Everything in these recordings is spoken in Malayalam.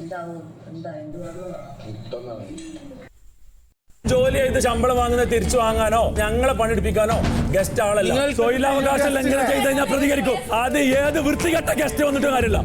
എന്താവും? എന്താ? എന്തുവാകും ജോലി ചെയ്ത് ശമ്പളം വാങ്ങുന്ന തിരിച്ചു വാങ്ങാനോ ഞങ്ങളെ പണിയെടുപ്പിക്കാനോ ഗസ്റ്റ് ആളല്ല. തൊഴിലവകാശ ലംഘനം ചെയ്ത് കഴിഞ്ഞാൽ പ്രതികരിക്കും. അത് ഏത് വൃത്തികെട്ട ഗസ്റ്റ് വന്നിട്ട് കാര്യമില്ല.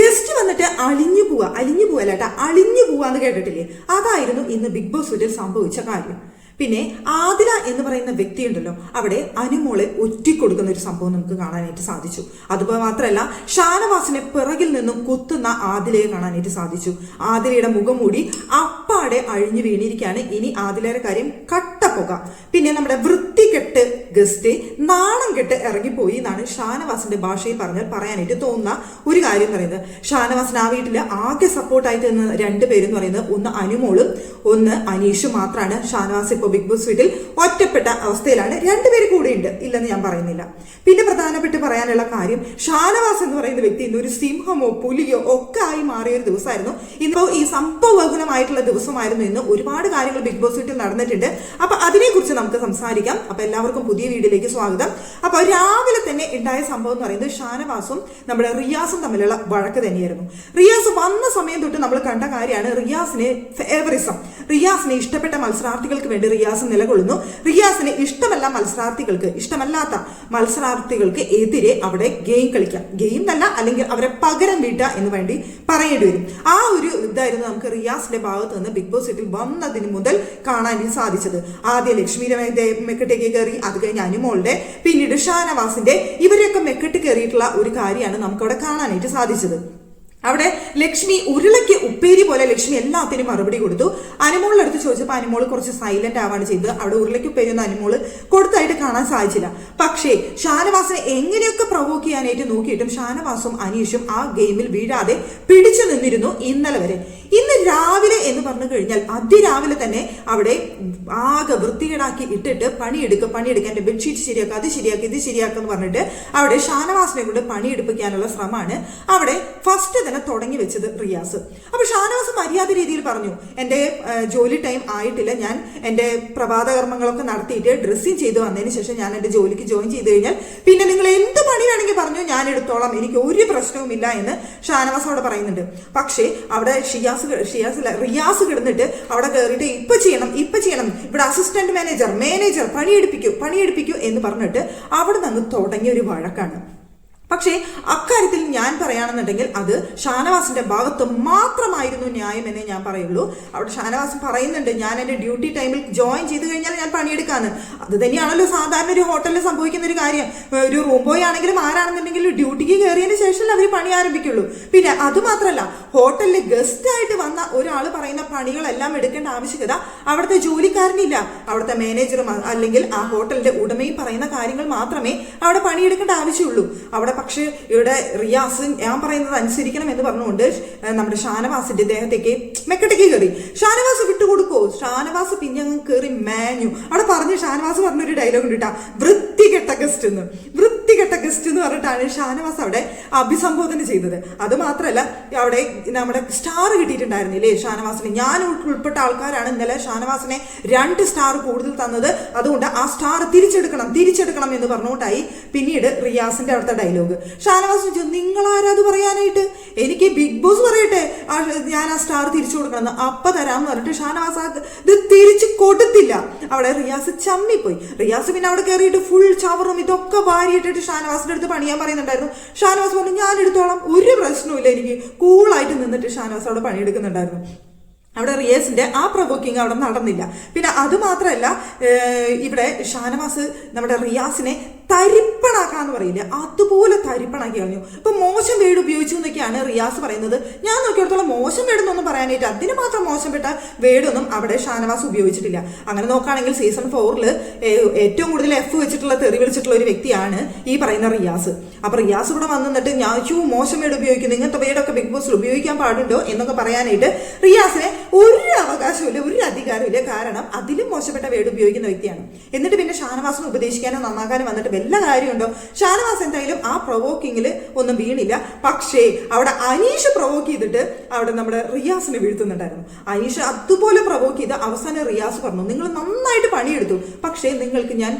ഗസ്റ്റ് വന്നിട്ട് അളിഞ്ഞു പോവാ. അലിഞ്ഞു പോവല്ല അലിഞ്ഞു അളിഞ്ഞു പോവാന്ന് കേട്ടിട്ടില്ലേ? അതായിരുന്നു ഇന്ന് ബിഗ് ബോസ് വീട്ടിൽ സംഭവിച്ച കാര്യം. പിന്നെ ആദില എന്ന് പറയുന്ന വ്യക്തി ഉണ്ടല്ലോ അവിടെ അനുമോളെ ഒറ്റിക്കൊടുക്കുന്ന ഒരു സംഭവം നമുക്ക് കാണാനായിട്ട് സാധിച്ചു. അതുപോലെ മാത്രമല്ല ഷാനവാസിനെ പിറകിൽ നിന്നും കുത്തുന്ന ആദിലയെ കാണാനായിട്ട് സാധിച്ചു. ആദിലയുടെ മുഖം മൂടി അപ്പാടെ അഴിഞ്ഞു വീണിരിക്കുകയാണ് ഇനി ആദിലയുടെ കാര്യം കട്ടപ്പുക പിന്നെ നമ്മുടെ വൃത്തികെട്ട് ഗസ്റ്റ് നാണം കെട്ട് ഇറങ്ങിപ്പോയി എന്നാണ് ഷാനവാസിന്റെ ഭാഷയിൽ പറഞ്ഞാൽ പറയാനായിട്ട് തോന്നുന്ന ഒരു കാര്യം എന്ന് പറയുന്നത്. ഷാനവാസിന് ആ വീട്ടിൽ ആകെ സപ്പോർട്ടായിട്ട് നിന്ന് രണ്ട് പേരെന്ന് പറയുന്നത് ഒന്ന് അനുമോളും ഒന്ന് അനീഷും മാത്രമാണ് ഷാനവാസ് ഇപ്പോൾ ബിഗ് ബോസ് വീട്ടിൽ ഒറ്റപ്പെട്ട അവസ്ഥയിലാണ്. രണ്ടുപേര് ഉണ്ട് ഇല്ലെന്ന് ഞാൻ പറയുന്നില്ല. പിന്നെ പ്രധാനപ്പെട്ട് പറയാനുള്ള കാര്യം ഷാനവാസ് എന്ന് പറയുന്ന വ്യക്തി ഇന്ന് ഒരു സിംഹമോ പുലിയോ ഒക്കെ ആയി മാറിയ ഒരു ദിവസമായിരുന്നു. ഇന്നിപ്പോ ഈ സംഭവബഹുലമായിട്ടുള്ള ദിവസമായിരുന്നു ഇന്ന്. ഒരുപാട് കാര്യങ്ങൾ ബിഗ് ബോസ് വീട്ടിൽ നടന്നിട്ടുണ്ട്. അപ്പൊ അതിനെക്കുറിച്ച് നമുക്ക് സംസാരിക്കാം. അപ്പൊ എല്ലാവർക്കും പുതിയ വീഡിയോയിലേക്ക് സ്വാഗതം. അപ്പോൾ രാവിലെ തന്നെ ഉണ്ടായ സംഭവം എന്ന് പറയുന്നത് ഷാനവാസും നമ്മുടെ റിയാസും തമ്മിലുള്ള വഴക്ക് തന്നെയായിരുന്നു. റിയാസ് വന്ന സമയം തൊട്ട് നമ്മൾ കണ്ട കാര്യമാണ് റിയാസിനെ ഫേവറിസം റിയാസിനെ ഇഷ്ടപ്പെട്ട മത്സരാർത്ഥികൾക്ക് വേണ്ടി റിയാസ് നിലകൊള്ളുന്നു. റിയാസിനെ ഇഷ്ടമല്ല മത്സരാർത്ഥികൾക്ക് ഇഷ്ടമല്ലാത്ത മത്സരാർത്ഥികൾക്ക് എതിരെ അവിടെ ഗെയിം കളിക്കാം. ഗെയിം തന്നെ അല്ലെങ്കിൽ അവരെ പകരം വീട്ടുക എന്ന് വേണ്ടി പറയേണ്ടി വരും. ആ ഒരു ഇതായിരുന്നു നമുക്ക് റിയാസിന്റെ ഭാഗത്ത് നിന്ന് ബിഗ് ബോസ് വീട്ടിൽ വന്നതിന് മുതൽ കാണാൻ സാധിച്ചത്. ആദ്യം ലക്ഷ്മി മെക്കെട്ടേക്ക് കയറി അത് കഴിഞ്ഞ് അനുമോളുടെ പിന്നീട് ഷാനവാസിന്റെ ഇവരെയൊക്കെ മെക്കെട്ട് കയറിയിട്ടുള്ള ഒരു കാര്യമാണ് നമുക്കവിടെ കാണാനായിട്ട് സാധിച്ചത്. അവിടെ ലക്ഷ്മി ഉരുളയ്ക്ക് ഉപ്പേരി പോലെ ലക്ഷ്മി എല്ലാത്തിനും മറുപടി കൊടുത്തു. അനുമോളുടെ അടുത്ത് ചോദിച്ചപ്പോൾ അനുമോൾ കുറച്ച് സൈലന്റ് ആവാണ് ചെയ്തത്. അവിടെ ഉരുളയ്ക്ക് ഉപ്പേരി ഒന്നും അനുമോൾ കൊടുത്തായിട്ട് കാണാൻ സാധിച്ചില്ല. പക്ഷേ ഷാനവാസിനെ എങ്ങനെയൊക്കെ പ്രൊവോക്ക് ചെയ്യാനായിട്ട് നോക്കിയിട്ടും ഷാനവാസും അനീഷും ആ ഗെയിമിൽ വീഴാതെ പിടിച്ചു നിന്നിരുന്നു ഇന്നലെ വരെ. ഇന്ന് രാവിലെ എന്ന് പറഞ്ഞു കഴിഞ്ഞാൽ അതിരാവിലെ തന്നെ അവിടെ ആകെ വൃത്തികേടാക്കി ഇട്ടിട്ട് പണിയെടുക്കുക പണിയെടുക്കാൻ എന്റെ ബെഡ്ഷീറ്റ് ശരിയാക്കുക അത് ശരിയാക്കുക ഇത് ശരിയാക്കുക എന്ന് പറഞ്ഞിട്ട് അവിടെ ഷാനവാസിനെ കൊണ്ട് പണിയെടുപ്പിക്കാനുള്ള ശ്രമമാണ്. അവിടെ ഫസ്റ്റ് തന്നെ തുടങ്ങി വെച്ചത് റിയാസ്. അപ്പൊ ഷാനവാസ് മര്യാദ രീതിയിൽ പറഞ്ഞു എന്റെ ജോലി ടൈം ആയിട്ടില്ല. ഞാൻ എന്റെ പ്രഭാത കർമ്മങ്ങളൊക്കെ നടത്തിയിട്ട് ഡ്രസ്സിങ് ചെയ്ത് വന്നതിന് ശേഷം ഞാൻ എന്റെ ജോലിക്ക് ജോയിൻ ചെയ്ത് കഴിഞ്ഞാൽ പിന്നെ നിങ്ങൾ എന്ത് പണി വേണമെങ്കിൽ പറഞ്ഞു ഞാൻ എടുത്തോളാം. എനിക്ക് ഒരു പ്രശ്നവുമില്ല എന്ന് ഷാനവാസ് അവിടെ പറയുന്നുണ്ട്. പക്ഷേ അവിടെ ഷിയാസ് ഷിയാസ് റിയാസ് കിടന്നിട്ട് അവിടെ കയറിയിട്ട് ഇപ്പൊ ചെയ്യണം ഇപ്പൊ ചെയ്യണം. ഇവിടെ അസിസ്റ്റന്റ് മാനേജർ മാനേജർ പണിയെടുപ്പിക്കൂ പണിയെടുപ്പിക്കൂ എന്ന് പറഞ്ഞിട്ട് അവിടെ നിന്ന് തുടങ്ങിയ ഒരു വഴക്കാണ്. പക്ഷേ അക്കാര്യത്തിൽ ഞാൻ പറയുകയാണെന്നുണ്ടെങ്കിൽ അത് ഷാനവാസിന്റെ ഭാഗത്ത് മാത്രമായിരുന്നു ന്യായം എന്നേ ഞാൻ പറയുള്ളൂ അവിടെ ഷാനവാസ് പറയുന്നുണ്ട് ഞാൻ എന്റെ ഡ്യൂട്ടി ടൈമിൽ ജോയിൻ ചെയ്ത് കഴിഞ്ഞാൽ ഞാൻ പണിയെടുക്കാന്ന്. അത് തന്നെയാണല്ലോ സാധാരണ ഒരു ഹോട്ടലിൽ സംഭവിക്കുന്ന ഒരു കാര്യം. ഒരു റൂം ബോയ് ആണെങ്കിലും ആരാണെന്നുണ്ടെങ്കിലും ഡ്യൂട്ടിക്ക് കയറിയതിന് ശേഷം അവർ പണി ആരംഭിക്കുള്ളൂ. പിന്നെ അതുമാത്രമല്ല ഹോട്ടലിൽ ഗസ്റ്റ് ആയിട്ട് വന്ന ഒരാൾ പറയുന്ന പണികളെല്ലാം എടുക്കേണ്ട ആവശ്യകത അവിടുത്തെ ജോലിക്കാരനില്ല. അവിടുത്തെ മാനേജറും അല്ലെങ്കിൽ ആ ഹോട്ടലിന്റെ ഉടമയും പറയുന്ന കാര്യങ്ങൾ മാത്രമേ അവിടെ പണിയെടുക്കേണ്ട ആവശ്യമുള്ളൂ. അവിടെ പക്ഷേ ഇവിടെ റിയാസ് ഞാൻ പറയുന്നത് അനുസരിക്കണം എന്ന് പറഞ്ഞുകൊണ്ട് നമ്മുടെ ഷാനവാസിന്റെ ദേഹത്തേക്ക് മെക്കട്ടേക്ക് കയറി. ഷാനവാസ് വിട്ടുകൊടുക്കോ. ഷാനവാസ് പിന്നെ അങ്ങ് കയറി മാഞ്ഞു. അവിടെ പറഞ്ഞ് ഷാനവാസ് പറഞ്ഞൊരു ഡയലോഗ് ഉണ്ട് കേട്ടാ വൃത്തികെട്ട ഗസ്റ്റ് എന്ന് വൃത്തികെട്ട ഗസ്റ്റ് എന്ന് പറഞ്ഞിട്ടാണ് ഷാനവാസ് അവിടെ അഭിസംബോധന ചെയ്തത്. അത് മാത്രമല്ല അവിടെ നമ്മുടെ സ്റ്റാർ കിട്ടിയിട്ടുണ്ടായിരുന്നില്ലേ ഷാനവാസിന്. ഞാൻ ഉൾപ്പെട്ട ആൾക്കാരാണ് ഇന്നലെ ഷാനവാസിനെ രണ്ട് സ്റ്റാർ കൂടുതൽ തന്നത്. അതുകൊണ്ട് ആ സ്റ്റാർ തിരിച്ചെടുക്കണം തിരിച്ചെടുക്കണം എന്ന് പറഞ്ഞുകൊണ്ടായി പിന്നീട് റിയാസിന്റെ അടുത്ത ഡയലോഗ് ഷാനവാസ് ചോദിച്ചു നിങ്ങൾ ആരാത് പറയാനായിട്ട്? എനിക്ക് ബിഗ് ബോസ് പറയട്ടെ. ഞാൻ ആ സ്റ്റാർ തിരിച്ചു കൊടുക്കണം അപ്പ തരാമെന്ന് പറഞ്ഞിട്ട് ഷാനവാസ് ഇത് തിരിച്ചു കൊടുത്തില്ല. അവിടെ റിയാസ് ചമ്മിപ്പോയി. റിയാസ് പിന്നെ അവിടെ കയറിയിട്ട് ഫുൾ ചവറും ഇതൊക്കെ വാരിയിട്ടിട്ട് ഷാനവാസിന്റെ അടുത്ത് പണിയാൻ പറയുന്നുണ്ടായിരുന്നു. ഷാനവാസ് പറഞ്ഞു ഞാൻ എടുത്തോളാം ഒരു പ്രശ്നവും എനിക്ക്. കൂളായിട്ട് നിന്നിട്ട് ഷാനവാസ് അവിടെ പണിയെടുക്കുന്നുണ്ടായിരുന്നു. അവിടെ റിയേഴ്സിന്റെ ആ പ്രൊവോക്കിംഗ് അവിടെ നടന്നില്ല. പിന്നെ അതുമാത്രമല്ല ഇവിടെ ഷാനവാസ് നമ്മുടെ റിയാസിനെ തരിപ്പണാക്കാന്ന് പറയില്ല? അതുപോലെ തരിപ്പണാക്കി കളഞ്ഞു. ഇപ്പൊ മോശം വേട് ഉപയോഗിച്ചു എന്നൊക്കെയാണ് റിയാസ് പറയുന്നത്. ഞാൻ നോക്കിയിടത്തോളം മോശം വേടെന്നൊന്നും പറയാനായിട്ട് അതിന് മാത്രം മോശപ്പെട്ട വേടൊന്നും അവിടെ ഷാനവാസ് ഉപയോഗിച്ചിട്ടില്ല. അങ്ങനെ നോക്കുകയാണെങ്കിൽ സീസൺ ഫോറിൽ ഏറ്റവും കൂടുതൽ എഫ് വെച്ചിട്ടുള്ള തെറി വിളിച്ചിട്ടുള്ള ഒരു വ്യക്തിയാണ് ഈ പറയുന്ന റിയാസ്. അപ്പൊ റിയാസ് ഇവിടെ വന്നിട്ട് ഞാൻ ചൂ മോശം വേട് ഉപയോഗിക്കുന്നു. ഇങ്ങനത്തെ വേടൊക്കെ ബിഗ് ബോസിൽ ഉപയോഗിക്കാൻ പാടുണ്ടോ? എന്നൊക്കെ പറയാനായിട്ട് റിയാസിനെ ഒരു അവകാശമില്ല ഒരു അധികാരമില്ല കാരണം അതിലും മോശപ്പെട്ട വേട് ഉപയോഗിക്കുന്ന വ്യക്തിയാണ്. എന്നിട്ട് പിന്നെ ഷാനവാസിനെ ഉപദേശിക്കാനോ നന്നാക്കാനോ വന്നിട്ട് വല്ല കാര്യമുണ്ടോ? ഷാനവാസ് എന്തായാലും ആ പ്രൊവോക്കിങ്ങിൽ ഒന്നും വീണില്ല. പക്ഷേ അവിടെ അനീഷ് പ്രൊവോക്ക് ചെയ്തിട്ട് അവിടെ നമ്മുടെ റിയാസിനെ വീഴ്ത്തുന്നുണ്ടായിരുന്നു. അനീഷ് അതുപോലെ പ്രൊവോക്ക് ചെയ്ത് അവസാനം റിയാസ് പറഞ്ഞു നിങ്ങൾ നന്നായിട്ട് പണിയെടുത്തു. പക്ഷേ നിങ്ങൾക്ക് ഞാൻ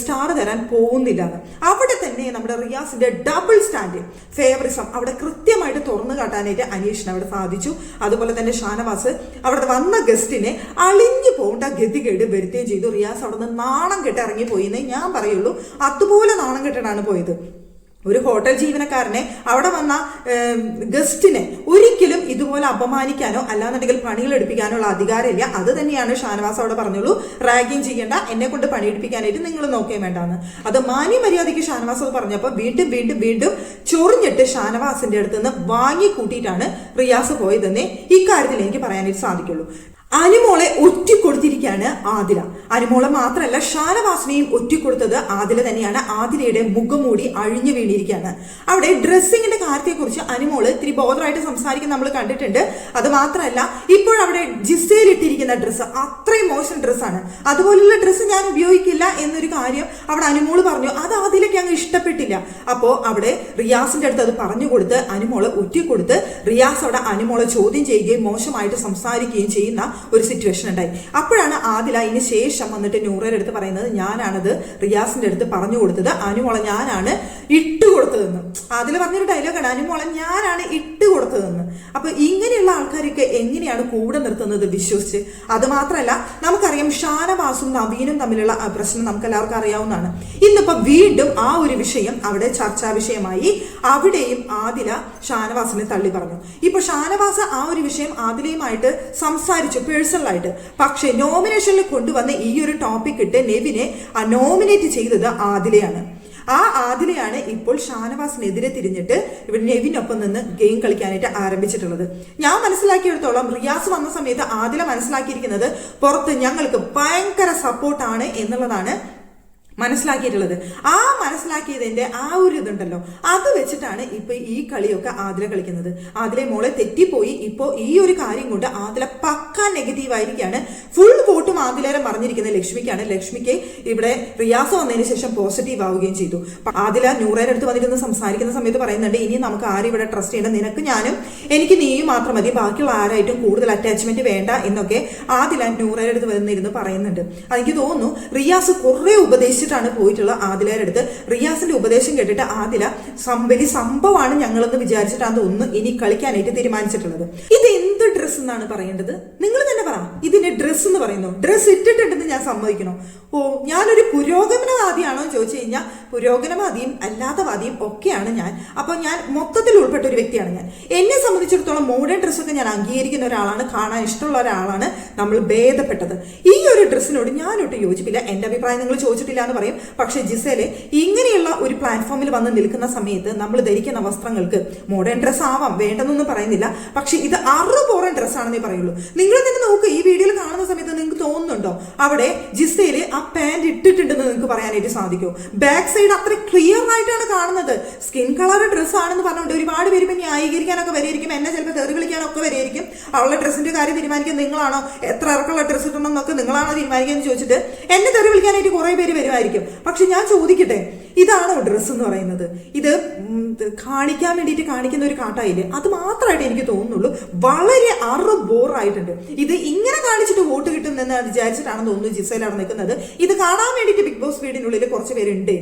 സ്റ്റാർ തരാൻ പോകുന്നില്ല. അവിടെ തന്നെ നമ്മുടെ റിയാസിന്റെ ഡബിൾ സ്റ്റാൻഡ് ഫേവറിസം അവിടെ കൃത്യമായിട്ട് തുറന്നു കാട്ടാനായിട്ട് അനീഷിന് അവിടെ സാധിച്ചു. അതുപോലെ തന്നെ ഷാനവാസ് അവിടെ വന്ന ഗസ്റ്റിനെ അളിഞ്ഞു പോകേണ്ട ഗതികേട് വരുത്തുകയും ചെയ്തു. റിയാസ് അവിടെ നിന്ന് നാണം കെട്ട് ഇറങ്ങിപ്പോയി എന്നേ ഞാൻ പറയുള്ളൂ. അതുപോലെ നാണം കെട്ടിടാണ് പോയത്. ഒരു ഹോട്ടൽ ജീവനക്കാരനെ അവിടെ വന്ന ഗസ്റ്റിനെ ഒരിക്കലും ഇതുപോലെ അപമാനിക്കാനോ അല്ലാന്നുണ്ടെങ്കിൽ ഉള്ള അധികാരമില്ല. അത് തന്നെയാണ് ഷാനവാസ് അവിടെ പറഞ്ഞുള്ളൂ. റാഗിങ് ചെയ്യേണ്ട എന്നെ കൊണ്ട് പണിയെടുപ്പിക്കാനായിട്ട് നിങ്ങൾ നോക്കുകയും വേണ്ടാന്ന്. അത് മാന്യ മര്യാദയ്ക്ക് ഷാനവാസ് അത് പറഞ്ഞപ്പോൾ വീണ്ടും വീണ്ടും വീണ്ടും ചൊറിഞ്ഞിട്ട് ഷാനവാസിന്റെ അടുത്ത് നിന്ന് വാങ്ങി കൂട്ടിയിട്ടാണ് റിയാസ് പോയതെന്നേ ഇക്കാര്യത്തിൽ എനിക്ക് പറയാനായിട്ട് സാധിക്കുള്ളൂ. അനുമോളെ ഒറ്റിക്കൊടുത്തിരിക്കുകയാണ് ആദില. അനുമോളെ മാത്രമല്ല ഷാനവാസിനെയും ഒറ്റിക്കൊടുത്തത് ആദില തന്നെയാണ്. ആദിലയുടെ മുഖംമൂടി അഴിഞ്ഞു വീണിരിക്കുകയാണ്. അവിടെ ഡ്രസ്സിങ്ങിന്റെ കാര്യത്തെക്കുറിച്ച് അനുമോൾ ഇത്തിരി ബോധറായിട്ട് സംസാരിക്കുന്ന നമ്മൾ കണ്ടിട്ടുണ്ട്. അത് മാത്രമല്ല ഇപ്പോഴവിടെ ജിസയിലിട്ടിരിക്കുന്ന ഡ്രസ്സ് അത്രയും മോശം ഡ്രസ്സാണ്. അതുപോലുള്ള ഡ്രസ്സ് ഞാൻ ഉപയോഗിക്കില്ല എന്നൊരു കാര്യം അവിടെ അനുമോൾ പറഞ്ഞു. അത് ആദിലയ്ക്ക് അങ്ങ് ഇഷ്ടപ്പെട്ടില്ല. അപ്പോ അവിടെ റിയാസിന്റെ അടുത്ത് അത് പറഞ്ഞു കൊടുത്ത് അനുമോളെ ഒറ്റിക്കൊടുത്ത് റിയാസ് അവിടെ അനുമോളെ ചോദ്യം ചെയ്യുകയും മോശമായിട്ട് സംസാരിക്കുകയും ചെയ്യുന്ന ഒരു സിറ്റുവേഷൻ ഉണ്ടായി. അപ്പോഴാണ് ആദില ഇതിന് ശേഷം വന്നിട്ട് നൂറയുടെ അടുത്ത് പറയുന്നത് ഞാനാണത് റിയാസിന്റെ അടുത്ത് പറഞ്ഞു കൊടുത്തത്. അനുമോളെ ഞാനാണ് ഇട്ട് കൊടുത്തതെന്ന്. അതിൽ പറഞ്ഞൊരു ഡയലോഗാണ് അനുമോളെ ഞാനാണ് ഇട്ട് കൊടുത്തതെന്ന്. അപ്പൊ ഇങ്ങനെയുള്ള ആൾക്കാരൊക്കെ എങ്ങനെയാണ് കൂടെ നിർത്തുന്നത് വിശ്വസിച്ച്? അത് മാത്രമല്ല നമുക്കറിയാം ഷാനവാസും നവീനും തമ്മിലുള്ള പ്രശ്നം നമുക്ക് എല്ലാവർക്കും അറിയാവുന്നതാണ്. ഇന്നിപ്പോ വീണ്ടും ആ ഒരു വിഷയം അവിടെ ചർച്ചാ വിഷയമായി. അവിടെയും ആദില ഷാനവാസിനെ തള്ളി പറഞ്ഞു. ഇപ്പൊ ഷാനവാസ് ആ ഒരു വിഷയം ആദിലയുമായിട്ട് സംസാരിച്ചു. പേഴ്സണലായിട്ട് പക്ഷേ നോമിനേഷനിൽ കൊണ്ടുവന്ന ഈ ഒരു ടോപ്പിക് ഇട്ട് നെവിനെ നോമിനേറ്റ് ചെയ്തത് ആദിലയാണ്. ആ ആദിലയാണ് ഇപ്പോൾ ഷാനവാസിനെതിരെ തിരിഞ്ഞിട്ട് ഇവിടെ നെവിനൊപ്പം നിന്ന് ഗെയിം കളിക്കാനായിട്ട് ആരംഭിച്ചിട്ടുള്ളത്. ഞാൻ മനസ്സിലാക്കിയെടുത്തോളം റിയാസ് വന്ന സമയത്ത് ആദില മനസ്സിലാക്കിയിരിക്കുന്നത് പുറത്ത് ഞങ്ങൾക്ക് ഭയങ്കര സപ്പോർട്ടാണ് എന്നുള്ളതാണ് മനസ്സിലാക്കിയിട്ടുള്ളത്. ആ മനസ്സിലാക്കിയതിന്റെ ആ ഒരു ഇതുണ്ടല്ലോ. അത് വെച്ചിട്ടാണ് ഇപ്പൊ ഈ കളിയൊക്കെ ആദില കളിക്കുന്നത്. ആദിലെ മോളെ തെറ്റിപ്പോയി. ഇപ്പോ ഈ ഒരു കാര്യം കൊണ്ട് ആദില പക്ക നെഗറ്റീവ് ആയിരിക്കാണ്. ഫുൾ വോട്ടും ആദിലേരെ പറഞ്ഞിരിക്കുന്നത് ലക്ഷ്മിക്കാണ്. ലക്ഷ്മിക്ക് ഇവിടെ റിയാസ് വന്നതിന് ശേഷം പോസിറ്റീവ് ആവുകയും ചെയ്തു. ആതില ആദില നൂറേരെ അടുത്ത് വന്നിരുന്ന് സംസാരിക്കുന്ന സമയത്ത് പറയുന്നുണ്ട് ഇനി നമുക്ക് ആരും ഇവിടെ ട്രസ്റ്റ് ചെയ്യേണ്ട? നിനക്ക് ഞാനും എനിക്ക് നീയും മാത്രം മതി. ബാക്കിയുള്ള ആരായിട്ടും കൂടുതൽ അറ്റാച്ച്മെന്റ് വേണ്ട എന്നൊക്കെ ആദില നൂറേരെ അടുത്ത് വന്നിരുന്ന് പറയുന്നുണ്ട്. എനിക്ക് തോന്നുന്നു റിയാസ് കുറെ ഉപദേശിച്ചിട്ടാണ് പോയിട്ടുള്ള ആദിലയുടെ അടുത്ത്. റിയാസിന്റെ ഉപദേശം കേട്ടിട്ട് ആദില വലിയ സംഭവമാണ് ഞങ്ങളെന്ന് വിചാരിച്ചിട്ടാണ് ഒന്ന് ഇനി കളിക്കാനായിട്ട് തീരുമാനിച്ചിട്ടുള്ളത്. ഇത് എന്ത് ഡ്രസ്സ് എന്നാണ് പറയേണ്ടത്? നിങ്ങൾ തന്നെ പറ. ഇതിന്റെ ഡ്രസ്സ് എന്ന് പറയുന്നു. ഡ്രസ്സ് ഇട്ടിട്ടുണ്ടെന്ന് ഞാൻ സമ്മതിക്കണോ? ഓ ഞാനൊരു പുരോഗമനവാദിയാണോ ചോദിച്ചു കഴിഞ്ഞാൽ പുരോഗമനവാദിയും അല്ലാത്തവാദിയും ഒക്കെയാണ് ഞാൻ. അപ്പോൾ ഞാൻ മൊത്തത്തിൽ ഉൾപ്പെട്ട ഒരു വ്യക്തിയാണ് ഞാൻ. എന്നെ സംബന്ധിച്ചിടത്തോളം മോഡേൺ ഡ്രസ്സൊക്കെ ഞാൻ അംഗീകരിക്കുന്ന ഒരാളാണ് കാണാൻ ഇഷ്ടമുള്ള ഒരാളാണ് നമ്മൾ ഭേദപ്പെട്ടത്. ഈ ഒരു ഡ്രസ്സിനോട് ഞാനൊട്ട് യോജിപ്പില്ല. എന്റെ അഭിപ്രായം നിങ്ങൾ ചോദിച്ചിട്ടില്ല എന്ന് പറയും. പക്ഷേ ജിസേലെ ഇങ്ങനെയുള്ള ഒരു പ്ലാറ്റ്ഫോമിൽ വന്ന് നിൽക്കുന്ന സമയത്ത് നമ്മൾ ധരിക്കുന്ന വസ്ത്രങ്ങൾക്ക് മോഡേൺ ഡ്രസ്സ് ആവാം വേണ്ടെന്നൊന്നും പറയുന്നില്ല. പക്ഷേ ഇത് അറുപോറൻ ഡ്രസ്സാണെന്നേ പറയുള്ളൂ. നിങ്ങൾ തന്നെ നോക്ക് ഈ വീഡിയോയിൽ കാണുന്ന സമയത്ത് നിങ്ങൾക്ക് തോന്നുന്നുണ്ടോ? അവിടെ ജിസയിലെ ആ പാന്റ് ഇട്ടിട്ടുണ്ടെന്ന് നിങ്ങൾക്ക് പറയാനായിട്ട് സാധിക്കും. ബാക്ക് സൈഡ് അത്ര ക്ലിയർ ആയിട്ടാണ് കാണുന്നത്. സ്കിൻ കളർ ഡ്രസ്സ് ആണെന്ന് പറഞ്ഞുകൊണ്ട് ഒരുപാട് പേര് ഇപ്പം ന്യായീകരിക്കാനൊക്കെ വരെയായിരിക്കും. എന്നെ ചിലപ്പോൾ തെറി വിളിക്കാനൊക്കെ വരെയായിരിക്കും. അവളുടെ ഡ്രസ്സിന്റെ കാര്യം തീരുമാനിക്കാൻ നിങ്ങളാണോ? എത്ര ഇറക്കുള്ള ഡ്രസ്സ് ഇടണം എന്നൊക്കെ നിങ്ങളാണോ തീരുമാനിക്കുക എന്ന് ചോദിച്ചിട്ട് എന്നെ തെറി വിളിക്കാനായിട്ട് കുറേ പേര് വരുമായിരിക്കും. പക്ഷെ ഞാൻ ചോദിക്കട്ടെ ഇതാണോ ഡ്രസ്സ് എന്ന് പറയുന്നത്? ഇത് കാണിക്കാൻ വേണ്ടിയിട്ട് കാണിക്കുന്ന ഒരു കാട്ടായില്ലേ? അത് മാത്രമായിട്ട് എനിക്ക് തോന്നുന്നുള്ളൂ. വളരെ അറു ബോറായിട്ടുണ്ട്. ഇത് ഇങ്ങനെ കാണിച്ചിട്ട് വോട്ട് കിട്ടുന്നെന്ന് വിചാരിച്ചിട്ടാണ് തോന്നുന്നു അവിടെ നിൽക്കുന്നത്. ഇത് കാണാൻ വേണ്ടിയിട്ട് ബിഗ് ബോസ് വീടിനുള്ളിൽ കുറച്ച് പേരുണ്ട്.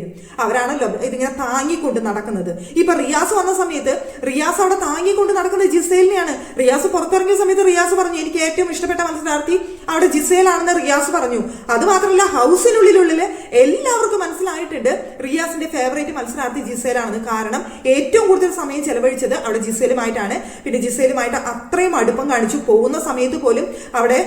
അവരാണല്ലോ ഇതിങ്ങനെ താങ്ങിക്കൊണ്ട് നടക്കുന്നത്. ഇപ്പൊ റിയാസ് വന്ന സമയത്ത് റിയാസ് അവിടെ താങ്ങിക്കൊണ്ട് നടക്കുന്നത് ജിസേലിനെയാണ്. റിയാസ് പുറത്തിറങ്ങിയ സമയത്ത് റിയാസ് പറഞ്ഞു എനിക്ക് ഏറ്റവും ഇഷ്ടപ്പെട്ട മത്സരാർത്ഥി അവിടെ ജിസേലാണെന്ന് റിയാസ് പറഞ്ഞു. അത് മാത്രമല്ല ഹൗസിനുള്ളിലുള്ളിൽ എല്ലാവർക്കും മനസ്സിലായിട്ടുണ്ട് റിയാസിന്റെ ഫേവറേറ്റ് മത്സരാർത്ഥി ജിസേലാണെന്ന്. കാരണം ഏറ്റവും കൂടുതൽ സമയം ചെലവഴിച്ചത് അവിടെ ജിസേലുമായിട്ടാണ്. പിന്നെ ജിസേലുമായിട്ട് അത്രയും അടുപ്പം കാണിച്ചു. പോകുന്ന സമയത്ത് പോലും അവിടെ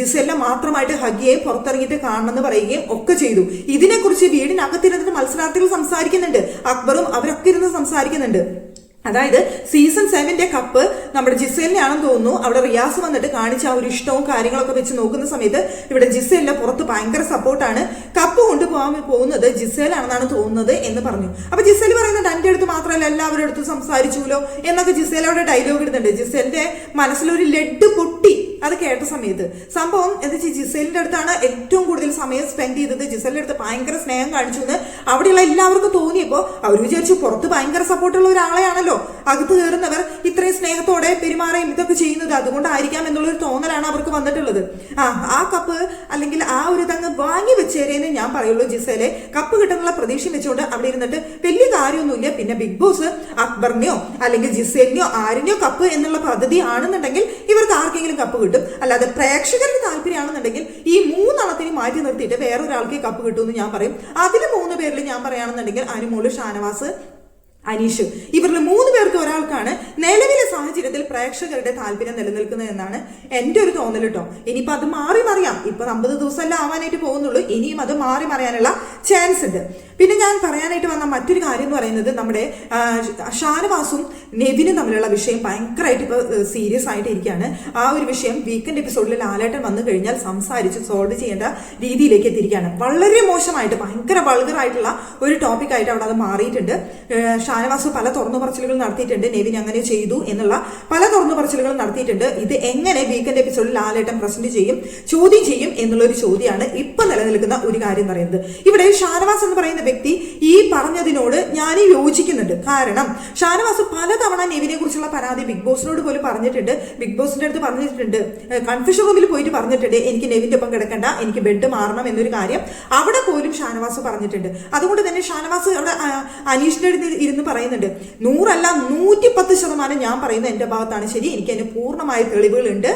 ജിസേലിനെ മാത്രമായിട്ട് ഹഗിയെ പുറത്തിറങ്ങിയിട്ട് കാണണമെന്ന് പറയുകയും ഒക്കെ ചെയ്തു. ഇതിനെക്കുറിച്ച് വീടിനകത്തിരുന്നിട്ട് മത്സരാർത്ഥികൾ സംസാരിക്കുന്നുണ്ട്. അക്ബറും അവരൊക്കെ ഇരുന്ന് സംസാരിക്കുന്നുണ്ട്. അതായത് സീസൺ സെവന്റെ കപ്പ് നമ്മുടെ ജിസേലിനെയാണെന്ന് തോന്നുന്നു. അവിടെ റിയാസ് വന്നിട്ട് കാണിച്ച ആ ഒരു ഇഷ്ടവും കാര്യങ്ങളൊക്കെ വെച്ച് നോക്കുന്ന സമയത്ത് ഇവിടെ ജിസേലിന്റെ പുറത്ത് ഭയങ്കര സപ്പോർട്ടാണ് കപ്പ് കൊണ്ടുപോകാൻ പോകുന്നത് ജിസേലാണെന്നാണ് തോന്നുന്നത് എന്ന് പറഞ്ഞു. അപ്പൊ ജിസേൽ പറയുന്നുണ്ട് എന്റെ അടുത്ത് മാത്രമല്ല എല്ലാവരുടെ അടുത്തും സംസാരിച്ചുല്ലോ എന്നൊക്കെ ജിസേൽ ഡയലോഗ് ഇടുന്നുണ്ട്. ജിസേലിന്റെ മനസ്സിലൊരു ലെഡ് പൊട്ടി. അത് കേട്ട സമയത്ത്. സംഭവം എന്താ വെച്ചാൽ ജിസേലിന്റെ അടുത്താണ് ഏറ്റവും കൂടുതൽ സമയം സ്പെൻഡ് ചെയ്തത്. ജിസേലിന്റെ അടുത്ത് ഭയങ്കര സ്നേഹം കാണിച്ചു എന്ന് അവിടെയുള്ള എല്ലാവർക്കും തോന്നിയപ്പോൾ അവർ വിചാരിച്ചു പുറത്ത് ഭയങ്കര സപ്പോർട്ടുള്ള ഒരാളെയാണല്ലോ. അകത്ത് കയറുന്നവർ ഇത്രയും സ്നേഹത്തോടെ പെരുമാറുകയും ഇതൊക്കെ ചെയ്യുന്നത് അതുകൊണ്ടായിരിക്കാം എന്നുള്ളൊരു തോന്നലാണ് അവർക്ക് വന്നിട്ടുള്ളത്. ആ ആ കപ്പ് അല്ലെങ്കിൽ ആ ഒരു തങ്ങ് വാങ്ങി വെച്ചേരേന്ന് ഞാൻ പറയുള്ളൂ ജിസേലെ. കപ്പ് കിട്ടുന്നുള്ള പ്രതീക്ഷ വെച്ചുകൊണ്ട് അവിടെ ഇരുന്നിട്ട് വലിയ കാര്യമൊന്നുമില്ല. പിന്നെ ബിഗ് ബോസ് അക്ബറിനെയോ അല്ലെങ്കിൽ ജിസേലിനെയോ ആരിനെയോ കപ്പ് എന്നുള്ള പദ്ധതി ആണെന്നുണ്ടെങ്കിൽ ഇവർക്ക് ആർക്കെങ്കിലും കപ്പ് കിട്ടും. അല്ലാതെ പ്രേക്ഷകരുടെ താല്പര്യമാണെന്നുണ്ടെങ്കിൽ ഈ മൂന്നെണ്ണത്തിന് മാറ്റി നിർത്തിയിട്ട് വേറൊരാൾക്ക് കപ്പ് കിട്ടുമെന്ന് ഞാൻ പറയും. അതിൽ മൂന്ന് പേരിൽ ഞാൻ പറയുകയാണെന്നുണ്ടെങ്കിൽ അനുമോൾ ഷാനവാസ് അനീഷ്. ഇവരിൽ മൂന്ന് പേർക്ക് ഒരാൾക്കാണ് നിലവിലെ സാഹചര്യത്തിൽ പ്രേക്ഷകരുടെ താല്പര്യം നിലനിൽക്കുന്നത് എന്നാണ് എന്റെ ഒരു തോന്നൽ കേട്ടോ ഇനിയിപ്പോ അത് മാറി മറിയാം. ഇപ്പൊ അമ്പത് ദിവസമല്ല ആവാനായിട്ട് പോകുന്നുള്ളൂ. ഇനിയും അത് മാറി മറിയാനുള്ള ചാൻസ് ഉണ്ട്. പിന്നെ ഞാൻ പറയാനായിട്ട് വന്ന മറ്റൊരു കാര്യം എന്ന് പറയുന്നത് നമ്മുടെ ഷാനവാസും നെവിനും തമ്മിലുള്ള വിഷയം ഭയങ്കരമായിട്ട് ഇപ്പോൾ സീരിയസ് ആയിട്ട് ഇരിക്കുകയാണ്. ആ ഒരു വിഷയം വീക്കെൻഡ് എപ്പിസോഡിൽ ലാലേട്ടൻ വന്നു കഴിഞ്ഞാൽ സംസാരിച്ച് സോൾവ് ചെയ്യേണ്ട രീതിയിലേക്ക് എത്തിയിരിക്കുകയാണ്. വളരെ മോശമായിട്ട് ഭയങ്കര വൾഗറായിട്ടുള്ള ഒരു ടോപ്പിക് ആയിട്ട് അവിടെ അത് മാറിയിട്ടുണ്ട്. ഷാനവാസ് പല തുറന്നു പറച്ചിലുകൾ നടത്തിയിട്ടുണ്ട് നെവിൻ അങ്ങനെ ചെയ്തു എന്നുള്ള പല തുറന്നു പറച്ചിലുകൾ നടത്തിയിട്ടുണ്ട്. ഇത് എങ്ങനെ വീക്കെൻഡ് എപ്പിസോഡിൽ ലാലേട്ടൻ പ്രസന്റ് ചെയ്യും ചോദ്യം ചെയ്യും എന്നുള്ള ഒരു ചോദ്യമാണ് ഇപ്പൊ നിലനിൽക്കുന്ന ഒരു കാര്യം പറയുന്നത്. ഇവിടെ ഷാനവാസ് എന്ന് പറയുന്ന വ്യക്തി ഈ പറഞ്ഞതിനോട് ഞാൻ യോജിക്കുന്നുണ്ട്. കാരണം ഷാനവാസ് പലതവണ നെവിനെ കുറിച്ചുള്ള പരാതി ബിഗ് ബോസിനോട് പോലും പറഞ്ഞിട്ടുണ്ട്. ബിഗ് ബോസിന്റെ അടുത്ത് പറഞ്ഞിട്ടുണ്ട് കൺഫ്യൂഷൻ റൂമിൽ പോയിട്ട് പറഞ്ഞിട്ടുണ്ട് എനിക്ക് നെവിന്റെ ഒപ്പം കിടക്കണ്ട എനിക്ക് ബെഡ് മാറണം എന്നൊരു കാര്യം അവിടെ പോലും ഷാനവാസ് പറഞ്ഞിട്ടുണ്ട്. അതുകൊണ്ട് തന്നെ ഷാനവാസ് അവിടെ അനീഷിന്റെ അടുത്ത് ഇരുന്ന് പറയുന്നുണ്ട്. നൂറല്ല നൂറ്റി പത്ത് ശതമാനം ഞാൻ പറയുന്നത് എന്റെ ഭാഗത്താണ്. ശരി എനിക്ക് അതിന് പൂർണമായ തെളിവുകളുണ്ട്.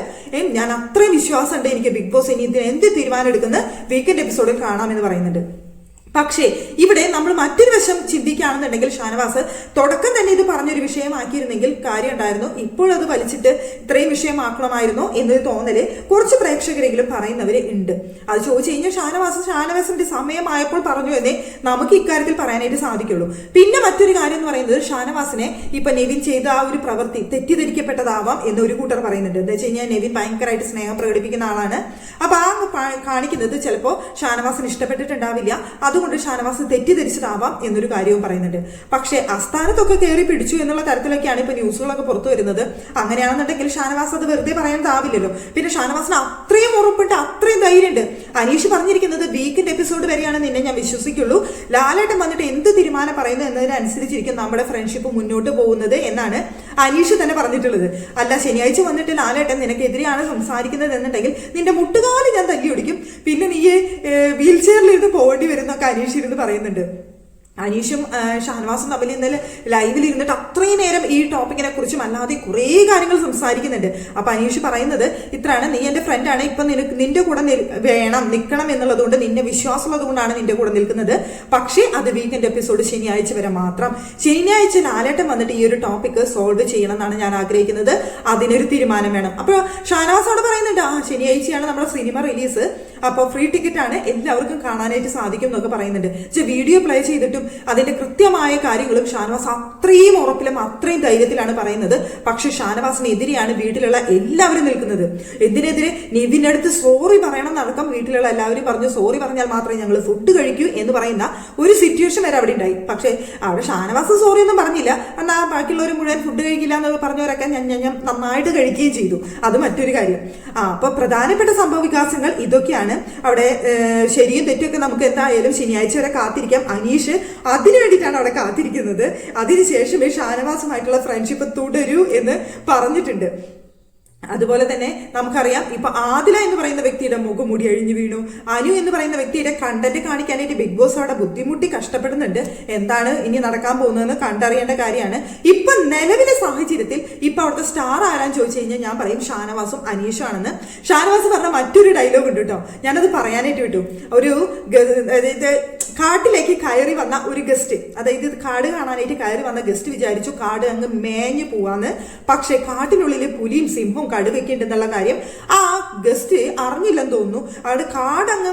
ഞാൻ അത്രയും വിശ്വാസമുണ്ട് എനിക്ക് ബിഗ് ബോസ് ഇനി ഇതിന് എന്ത് തീരുമാനം എടുക്കുന്ന വീക്കെൻഡ് എപ്പിസോഡിൽ കാണാമെന്ന് പറയുന്നുണ്ട്. പക്ഷേ ഇവിടെ നമ്മൾ മറ്റൊരു വശം ചിന്തിക്കുകയാണെന്നുണ്ടെങ്കിൽ ഷാനവാസ് തുടക്കം തന്നെ ഇത് പറഞ്ഞൊരു വിഷയമാക്കിയിരുന്നെങ്കിൽ കാര്യം ഉണ്ടായിരുന്നു ഇപ്പോഴത് വലിച്ചിട്ട് ഇത്രയും വിഷയമാക്കണമായിരുന്നോ എന്നൊരു തോന്നൽ കുറച്ച് പ്രേക്ഷകരെങ്കിലും പറയുന്നവർ ഉണ്ട്. അത് ചോദിച്ചു കഴിഞ്ഞാൽ ഷാനവാസ് ഷാനവാസിന്റെ സമയമായപ്പോൾ പറഞ്ഞു എന്നേ നമുക്ക് ഇക്കാര്യത്തിൽ പറയാനായിട്ട് സാധിക്കുള്ളൂ. പിന്നെ മറ്റൊരു കാര്യം എന്ന് പറയുന്നത് ഷാനവാസിനെ ഇപ്പൊ നെവിൻ ചെയ്ത ആ ഒരു പ്രവൃത്തി തെറ്റിദ്ധരിക്കപ്പെട്ടതാവാം എന്ന് ഒരു കൂട്ടർ പറയുന്നുണ്ട്. എന്താ വെച്ച് കഴിഞ്ഞാൽ നെവിൻ ഭയങ്കരമായിട്ട് സ്നേഹം പ്രകടിപ്പിക്കുന്ന ആളാണ്. അപ്പൊ ആ കാണിക്കുന്നത് ചിലപ്പോൾ ഷാനവാസിന് ഇഷ്ടപ്പെട്ടിട്ടുണ്ടാവില്ല. അതുകൊണ്ട് ഷാനവാസ് തെറ്റിദ്ധരിച്ചതാവാം എന്നൊരു കാര്യവും പറയുന്നുണ്ട്. പക്ഷേ അസ്ഥാനത്തൊക്കെ കയറി പിടിച്ചു എന്നുള്ള തരത്തിലൊക്കെയാണ് ഇപ്പൊ ന്യൂസുകളൊക്കെ പുറത്തു വരുന്നത്. അങ്ങനെയാണെന്നുണ്ടെങ്കിൽ ഷാനവാസ് അത് വെറുതെ പറയാൻ താവില്ലല്ലോ. പിന്നെ ഷാനവാസിന് അത്രയും ഉറപ്പുണ്ട് അത്രയും ധൈര്യമുണ്ട്. അനീഷ് പറഞ്ഞിരിക്കുന്നത് വീക്കിന്റെ എപ്പിസോഡ് വരെയാണ് നിന്നെ ഞാൻ വിശ്വസിക്കുള്ളൂ. ലാലേട്ടൻ വന്നിട്ട് എന്ത് തീരുമാനം പറയുന്നു എന്നതിനനുസരിച്ചിരിക്കും നമ്മുടെ ഫ്രണ്ട്ഷിപ്പ് മുന്നോട്ട് പോകുന്നത് എന്നാണ് അനീഷ് തന്നെ പറഞ്ഞിട്ടുള്ളത്. അല്ല ശനിയാഴ്ച വന്നിട്ട് ലാലേട്ടൻ നിനക്കെതിരെയാണ് സംസാരിക്കുന്നത് എന്നുണ്ടെങ്കിൽ നിന്റെ മുട്ടുകാൽ ഞാൻ തല്ലി ഒടിക്കും പിന്നെ നീ വീൽ ചെയറിലിരുന്ന് പോകേണ്ടി വരുന്നൊക്കെ അനീഷ് ഇരുന്ന് പറയുന്നുണ്ട്. അനീഷും ഷാനവാസും തമ്മിൽ ഇന്നലെ ലൈവിൽ ഇരുന്നിട്ട് അത്രയും നേരം ഈ ടോപ്പിക്കിനെ കുറിച്ചും അല്ലാതെ കുറേ കാര്യങ്ങൾ സംസാരിക്കുന്നുണ്ട്. അപ്പൊ അനീഷ് പറയുന്നത് ഇത്രയാണ്. നീ എന്റെ ഫ്രണ്ടാണ് ഇപ്പൊ നിനക്ക് നിന്റെ കൂടെ വേണം നിൽക്കണം എന്നുള്ളത് കൊണ്ട് നിന്നെ വിശ്വാസമുള്ളത് കൊണ്ടാണ് നിന്റെ കൂടെ നിൽക്കുന്നത്. പക്ഷേ അത് വീക്കെൻഡ് എപ്പിസോഡ് ശനിയാഴ്ച വരെ മാത്രം. ശനിയാഴ്ച ലാലേട്ടൻ വന്നിട്ട് ഈ ഒരു ടോപ്പിക്ക് സോൾവ് ചെയ്യണം എന്നാണ് ഞാൻ ആഗ്രഹിക്കുന്നത്. അതിനൊരു തീരുമാനം വേണം. അപ്പോൾ ഷാനവാസ് പറയുന്നുണ്ട് ആ ശനിയാഴ്ചയാണ് നമ്മുടെ സിനിമ റിലീസ് അപ്പോൾ ഫ്രീ ടിക്കറ്റ് ആണ് എല്ലാവർക്കും കാണാനായിട്ട് സാധിക്കും എന്നൊക്കെ പറയുന്നുണ്ട്. പക്ഷെ വീഡിയോ പ്ലേ ചെയ്തിട്ടും അതിന്റെ കൃത്യമായ കാര്യങ്ങളും ഷാനവാസ് അത്രയും ഉറപ്പിലും അത്രയും ധൈര്യത്തിലാണ് പറയുന്നത്. പക്ഷെ ഷാനവാസിനെതിരെയാണ് വീട്ടിലുള്ള എല്ലാവരും നിൽക്കുന്നത്. എന്തിനെതിരെ? നിവിന്റെ അടുത്ത് സോറി പറയണം എന്നടക്കം വീട്ടിലുള്ള എല്ലാവരും പറഞ്ഞു. സോറി പറഞ്ഞാൽ മാത്രമേ ഞങ്ങൾ ഫുഡ് കഴിക്കൂ എന്ന് പറയുന്ന ഒരു സിറ്റുവേഷൻ വരെ അവിടെ ഉണ്ടായി. പക്ഷേ അവിടെ ഷാനവാസ് സോറി ഒന്നും പറഞ്ഞില്ല. എന്നാൽ ബാക്കിയുള്ളവർ മുഴുവൻ ഫുഡ് കഴിക്കില്ല എന്ന് പറഞ്ഞവരൊക്കെ ഞാൻ ഞാൻ നന്നായിട്ട് കഴിക്കുകയും ചെയ്തു. അത് മറ്റൊരു കാര്യം. ആ അപ്പൊ പ്രധാനപ്പെട്ട സംഭവ വികാസങ്ങൾ ഇതൊക്കെയാണ്. അവിടെ ഏഹ്, ശരിയും തെറ്റുമൊക്കെ നമുക്ക് എന്തായാലും ശനിയാഴ്ച വരെ കാത്തിരിക്കാം. അനീഷ് അതിനു വേണ്ടിയിട്ടാണ് അവിടെ കാത്തിരിക്കുന്നത്. അതിനുശേഷമേ ഷാനവാസുമായിട്ടുള്ള ഫ്രണ്ട്ഷിപ്പ് തുടരൂ എന്ന് പറഞ്ഞിട്ടുണ്ട്. അതുപോലെ തന്നെ നമുക്കറിയാം ഇപ്പൊ ആദില എന്ന് പറയുന്ന വ്യക്തിയുടെ മുഖം മുടി അഴിഞ്ഞു വീണു. അനു എന്ന് പറയുന്ന വ്യക്തിയുടെ കണ്ടന്റ് കാണിക്കാനായിട്ട് ബിഗ് ബോസ് അവിടെ ബുദ്ധിമുട്ടി കഷ്ടപ്പെടുന്നുണ്ട്. എന്താണ് ഇനി നടക്കാൻ പോകുന്നതെന്ന് കണ്ടറിയേണ്ട കാര്യമാണ്. ഇപ്പൊ നിലവിലെ സാഹചര്യത്തിൽ ഇപ്പൊ അവിടുത്തെ സ്റ്റാർ ആരാന്ന് ചോദിച്ചു കഴിഞ്ഞാൽ ഞാൻ പറയും ഷാനവാസും അനീഷും ആണെന്ന് ഷാനവാസ് പറഞ്ഞ മറ്റൊരു ഡയലോഗ് ഉണ്ട് കേട്ടോ. ഞാനത് പറയാനായിട്ട് വിട്ടു. ഒരു അതായത് കാട്ടിലേക്ക് കയറി വന്ന ഒരു ഗസ്റ്റ് അതായത് കാട് കാണാനായിട്ട് കയറി വന്ന ഗസ്റ്റ് വിചാരിച്ചു കാട് അങ്ങ് മേഞ്ഞു പോവാന്ന്. പക്ഷെ കാട്ടിനുള്ളിൽ പുലിയും സിംഹവും കടുവയൊക്കെ വെക്കേണ്ടെന്നുള്ള കാര്യം ആ ഗസ്റ്റ് അറിഞ്ഞില്ലെന്ന് തോന്നുന്നു. അവിടെ കാടങ്ങ്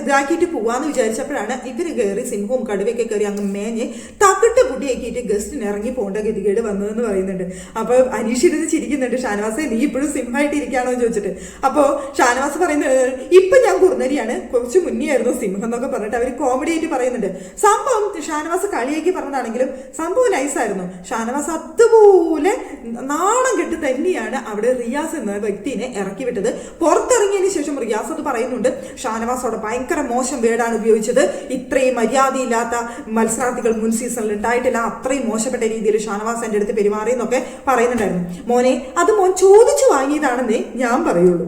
ഇതാക്കിയിട്ട് പോവാന്ന് വിചാരിച്ചപ്പോഴാണ് ഇവർ കയറി സിംഹവും കടുവയൊക്കെ കയറി അങ്ങ് മേഞ്ഞ് തകിട്ട് പൊട്ടിയാക്കിയിട്ട് ഗസ്റ്റിന് ഇറങ്ങി പോകേണ്ട ഗതികേട് വന്നതെന്ന് പറയുന്നുണ്ട്. അപ്പൊ അനീഷ് ഇരുന്ന് ചിരിക്കുന്നുണ്ട്. ഷാനവാസെ നീ ഇപ്പോഴും സിംഹമായിട്ട് ഇരിക്കുകയാണോ എന്ന് ചോദിച്ചിട്ട്. അപ്പോ ഷാനവാസ് പറയുന്നത് ഇപ്പൊ ഞാൻ കുറുനരിയാണ്. കുറച്ച് മുന്നേ ആയിരുന്നു സിംഹം എന്നൊക്കെ പറഞ്ഞിട്ട് അവർ കോമഡി ആയിട്ട് പറയുന്നുണ്ട്. സംഭവം ഷാനവാസ് കളിയാക്കി പറഞ്ഞതാണെങ്കിലും സംഭവം നൈസായിരുന്നു ഷാനവാസ് അതുപോലെ നാണം കെട്ട് തന്നെയാണ് അവിടെ റിയാസ് എന്ന വ്യക്തിനെ ഇറക്കി വിട്ടത്. പുറത്തിറങ്ങിയതിന് ശേഷം റിയാസ് അത് പറയുന്നുണ്ട്. ഷാനവാസോടെ ഭയങ്കര മോശം വേർഡാണ് ഉപയോഗിച്ചത്. ഇത്രയും മര്യാദയില്ലാത്ത മത്സരാർത്ഥികൾ മുൻ സീസണിൽ ഉണ്ടായിട്ടില്ല. അത്രയും മോശപ്പെട്ട രീതിയിൽ ഷാനവാസ് എന്റെ അടുത്ത് പെരുമാറിയെന്നൊക്കെ പറയുന്നുണ്ടായിരുന്നു. മോനെ അത് മോൻ ചോദിച്ചു വാങ്ങിയതാണെന്നേ ഞാൻ പറയുള്ളൂ.